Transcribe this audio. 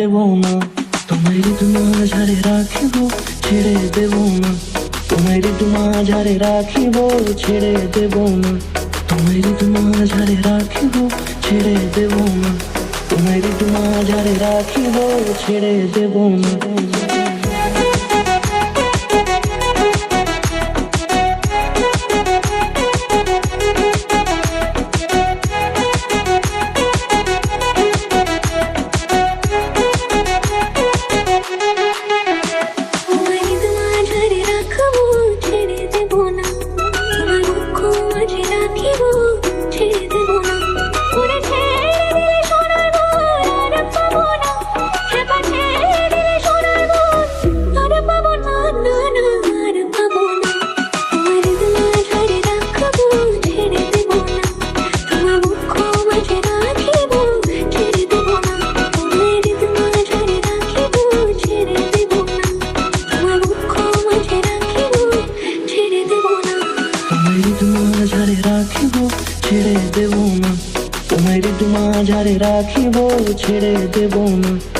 দেব না। তোমায় ঋতু মাঝারে রাখিব, ছেড়ে দেব না। তোমায় ঋতু মাঝারে রাখিব, ছেড়ে দেব না। তোমায় ঋতু মাঝারে রাখিব, ছেড়ে দেব না। তোমায় ঋতু মাঝারে রাখিব, ছেড়ে দেব না। দেব না। তোমার ঋতু মাঝারে রাখিব ছেড়ে দেব না।